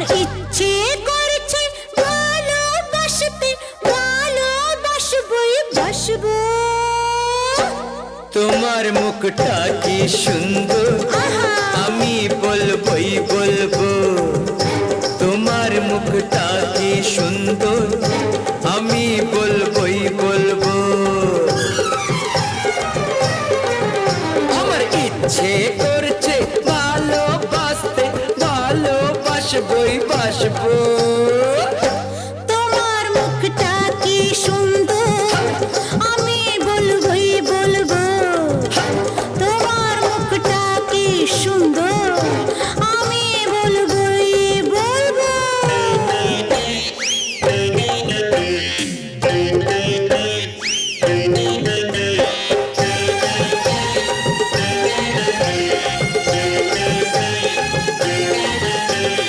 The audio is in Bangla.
আমার ইচ্ছে করছে ভালোবাসতে ভালোবাসবই বাসবো। তোমার মুখটা কি সুন্দর? আমি বলবই বলব তোমার মুখটা কি সুন্দর? আমি বলবই বলব। আমার ইচ্ছে করছে ভালোবাসবই বাসবো